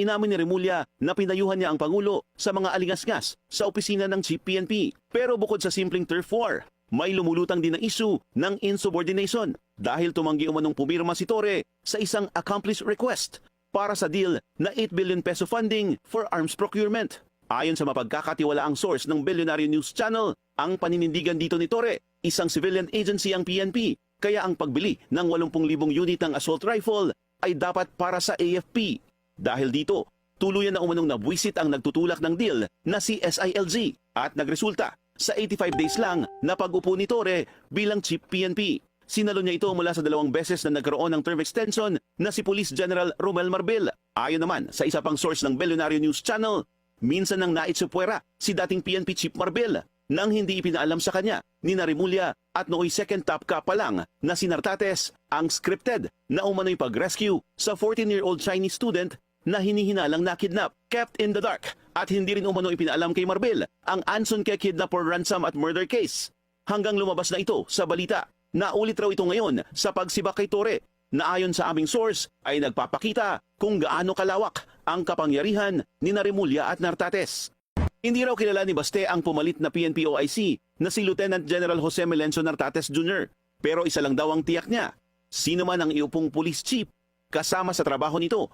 Inamin ni Remulla na pinayuhan niya ang Pangulo sa mga alingasngas sa opisina ng Chief PNP. Pero bukod sa simpleng turf war, may lumulutang din na issue ng insubordination dahil tumanggi umanong pumirma si Torre sa isang accomplished request para sa deal na 8 billion peso funding for arms procurement. Ayon sa mapagkakatiwalaang source ng Billionaire News Channel, ang paninindigan dito ni Torre, isang civilian agency ang PNP, kaya ang pagbili ng 80,000 unit ng assault rifle ay dapat para sa AFP. Dahil dito, tuluyan na umanong nabwisit ang nagtutulak ng deal na si SILG at nagresulta sa 85 days lang na pag-upo ni Torre bilang Chief PNP. Sinalo niya ito mula sa dalawang beses na nagkaroon ng term extension na si Police General Romel Marbil. Ayon naman sa isa pang source ng Billionaire News Channel, minsan nang naitsupwera si dating PNP Chief Marbil nang hindi ipinaalam sa kanya ni Narimulya at nooy second top ka pa lang na si Nartates ang scripted na umano'y pag-rescue sa 14-year-old Chinese student na hinihinalang nakidnap, kept in the dark at hindi rin umano ipinaalam kay Marbil ang Anson Ke kidnapper ransom at murder case. Hanggang lumabas na ito sa balita. Naulit raw ito ngayon sa pagsibak kay Tore na ayon sa aming source ay nagpapakita kung gaano kalawak ang kapangyarihan ni Narimulya at Nartates. Hindi raw kilala ni Baste ang pumalit na PNP OIC na si Lieutenant General Jose Melencio Nartates Jr. Pero isa lang daw ang tiyak niya. Sino man ang iupong police chief, kasama sa trabaho nito